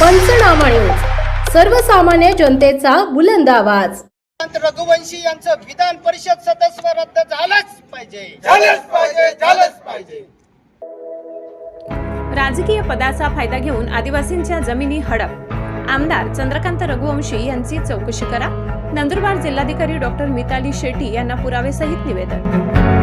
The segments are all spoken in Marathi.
पंचनामा न्यूज सर्वसामान्य जनतेचा बुलंद आवाज. रघुवंशी यांचं विधान परिषद सदस्य रद्द झालंच पाहिजे. झालंच पाहिजे झालंच पाहिजे. राजकीय पदाचा फायदा घेऊन आदिवासींच्या जमिनी हडप. आमदार चंद्रकांत रघुवंशी यांची चौकशी करा. नंदुरबार जिल्हाधिकारी डॉक्टर मिताली शेट्टी यांना पुरावेसहित निवेदन.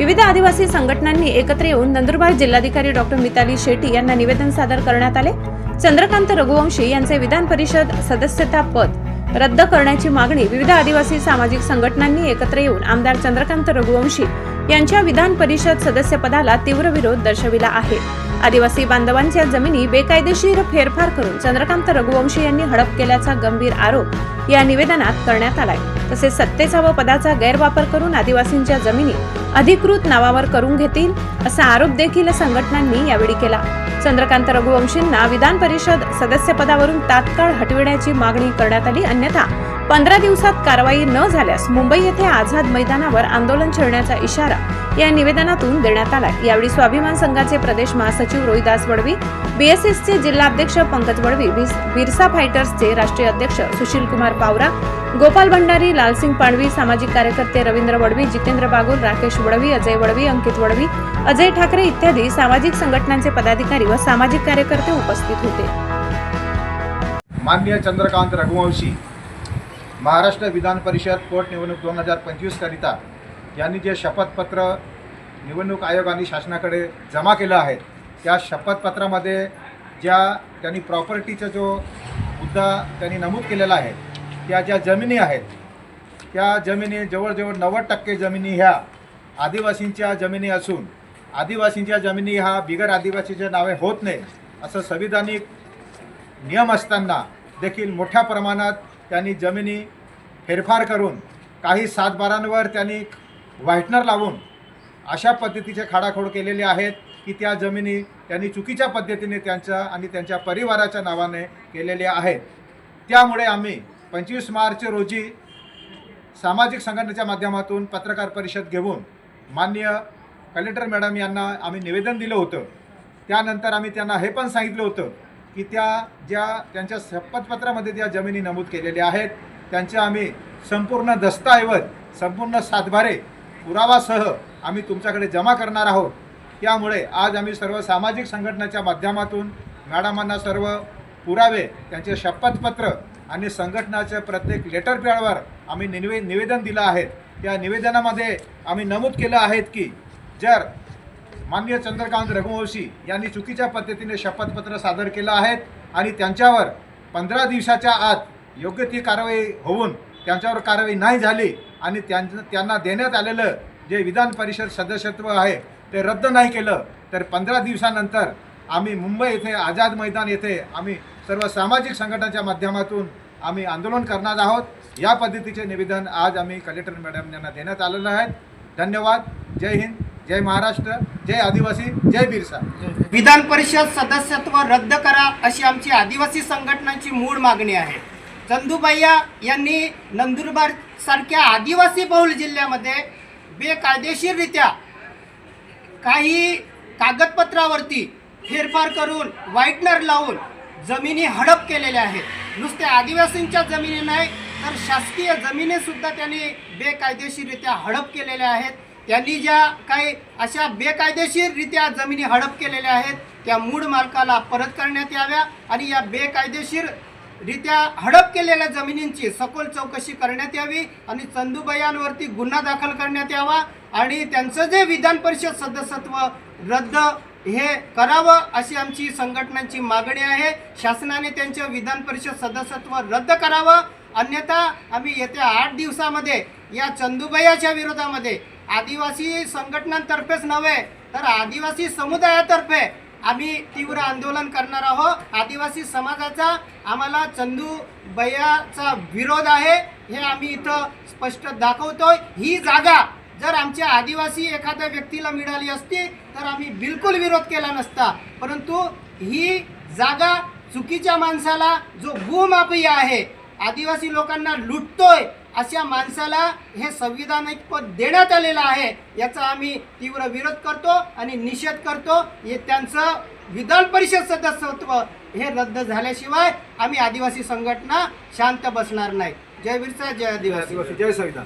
विविध आदिवासी संघटनांनी एकत्र येऊन नंदुरबार जिल्हाधिकारी डॉक्टर मिताली शेट्टी यांना निवेदन सादर करण्यात आले. चंद्रकांत रघुवंशी यांचे विधान परिषद सदस्यता पद रद्द करण्याची मागणी विविध आदिवासी सामाजिक संघटनांनी एकत्र येऊन आमदार चंद्रकांत रघुवंशी यांच्या विधान परिषद सदस्यपदाला तीव्र विरोध दर्शविला आहे. आदिवासी बांधवांच्या जमिनी बेकायदेशीर फेरफार करून चंद्रकांत रघुवंशी यांनी हडप केल्याचा गंभीर आरोप या निवेदनात करण्यात आलाय. तसेच सत्तेचा व पदाचा गैरवापर करून आदिवासींच्या जमिनी अधिकृत नावावर करून घेतील असा आरोप देखील संघटनांनी यावेळी केला. चंद्रकांत रघुवंशींना विधान परिषद सदस्यपदावरून तात्काळ हटविण्याची मागणी करण्यात आली अन्यथा पंधरा दिवसात कारवाई न झाल्यास मुंबई येथे आझाद मैदानावर आंदोलन छेडण्याचा इशारा या निवेदनातून देण्यात आला यावेळी स्वाभिमान संघाचे प्रदेश महासचिव रोहिदास वडवी बीएसएसचे जिल्हाध्यक्ष पंकज वडवी बिरसा फायटर्सचे राष्ट्रीय अध्यक्ष सुशील कुमार पावरा गोपाल भंडारी लालसिंग पाडवी सामाजिक कार्यकर्ते रवींद्र वडवी जितेंद्र बागुल राकेश वडवी अजय वडवी अंकित वडवी अजय ठाकरे इत्यादी सामाजिक संघटनांचे पदाधिकारी व सामाजिक कार्यकर्ते उपस्थित होते. माननीय चंद्रकांत रघुवंशी महाराष्ट्र विधान परिषद पोटनिवडणूक दोन हजार पंचवीस करिता यांनी जे शपथपत्र निवडणूक आयोगाने शासनाकडे जमा केलं आहे त्या शपथपत्रामध्ये ज्या त्यांनी प्रॉपर्टीचा जो मुद्दा त्यांनी नमूद केलेला आहे त्या ज्या जमिनी आहेत त्या जमिनी जवळजवळ नव्वद टक्के जमिनी ह्या आदिवासींच्या जमिनी असून आदिवासींच्या जमिनी ह्या बिगर आदिवासीच्या नावे होत नाही असं संविधानिक नियम असताना देखील मोठ्या प्रमाणात त्यांनी जमिनी फेरफार करून काही सातबारांवर त्यांनी व्हाईटनर लावून अशा पद्धतीचे खाडाखोड केलेले आहेत की त्या जमिनी त्यांनी चुकीच्या पद्धतीने त्यांच्या आणि त्यांच्या परिवाराच्या नावाने केलेल्या आहेत. त्यामुळे आम्ही पंचवीस मार्च रोजी सामाजिक संघटनेच्या माध्यमातून पत्रकार परिषद घेऊन माननीय कलेक्टर मॅडम यांना आम्ही निवेदन दिलं होतं. त्यानंतर आम्ही त्यांना हे पण सांगितलं होतं की त्या ज्या त्यांच्या शपथपत्रामध्ये त्या जमिनी नमूद केलेल्या आहेत त्यांचे आम्ही संपूर्ण दस्तऐवज संपूर्ण सातभारे पुरावासह आम्ही तुमच्याकडे जमा करणार आहोत. त्यामुळे आज आम्ही सर्व सामाजिक संघटनेच्या माध्यमातून मॅडमांना सर्व पुरावे त्यांचे शपथपत्र आणि संघटनाच्या प्रत्येक लेटर पॅडवर आम्ही निवे निवेदन दिलं आहे. त्या निवेदनामध्ये आम्ही नमूद केलं आहेत की जर माननीय चंद्रकांत रघुवंशी यांनी चुकीच्या पद्धतीने शपथपत्र सादर केलं आहेत आणि त्यांच्यावर पंधरा दिवसाच्या आत योग्य ती कारवाई होऊन त्यांच्यावर कारवाई नाही झाली आणि त्यां त्यांना देण्यात आलेलं जे विधान परिषद सदस्यत्व आहे ते रद्द नाही केलं तर पंधरा दिवसानंतर आम्ही मुंबई येथे आझाद मैदान येथे आम्ही सर्व सामाजिक संघटनाच्या माध्यमातून आम्ही आंदोलन करणार आहोत. या पद्धतीचे निवेदन आज आम्ही कलेक्टर मॅडम यांना देण्यात आलेलं आहे. धन्यवाद. जय हिंद. जय महाराष्ट्र. जय आदिवासी. जय बिरसा. विधान परिषद सदस्यत्व रद्द करा अशी आमची आदिवासी संघटनांची मूळ मागणी आहे. चंदूबाईया यांनी नंदुरबारसारख्या आदिवासी बहुल जिल्ह्यामध्ये बेकायदेशीररित्या काही कागदपत्रावरती फेरफार करून व्हाईटनर लावून जमिनी हडप केलेल्या आहेत. नुसत्या आदिवासींच्या जमिनी नाही तर शासकीय जमिनीसुद्धा त्यांनी बेकायदेशीररित्या हडप केलेल्या आहेत. त्यांनी ज्या काही अशा बेकायदेशीररित्या जमिनी हडप केलेल्या आहेत त्या मूळ मालकाला परत करण्यात याव्या आणि या बेकायदेशीर रित्या हडप केलेल्या जमिनींची सखोल चौकशी करण्यात यावी आणि चंदूबयांवरती गुन्हा दाखल करण्यात यावा आणि त्यांचं जे विधान परिषद सदस्यत्व रद्द हे करावं अशी आमची संघटनांची मागणी आहे. शासनाने त्यांचं विधान परिषद सदस्यत्व रद्द करावं. अन्यथा आम्ही येत्या आठ दिवसामध्ये या चंदूबयाच्या विरोधामध्ये आदिवासी संघटनांतर्फेच नव्हे तर आदिवासी समुदायातर्फे आम्ही तीव्र आंदोलन करणार आहोत. आदिवासी समाजाचा आम्हाला चंदू बयाचा विरोध आहे हे आम्ही इथं स्पष्ट दाखवतोय. ही जागा जर आमच्या आदिवासी एखाद्या व्यक्तीला मिळाली असती तर आम्ही बिलकुल विरोध केला नसता. परंतु ही जागा चुकीच्या माणसाला जो भूमाफिया आहे आदिवासी लोकांना लुटतोय अशा माणसाला हे संविधानिक पद देण्यात आलेलं आहे याचा आम्ही तीव्र विरोध करतो आणि निषेध करतो. हे त्यांचं विधान परिषद सदस्यत्व हे रद्द झाल्याशिवाय आम्ही आदिवासी संघटना शांत बसणार नाही. जय बिरसा जय आदिवासी. जय संविधान.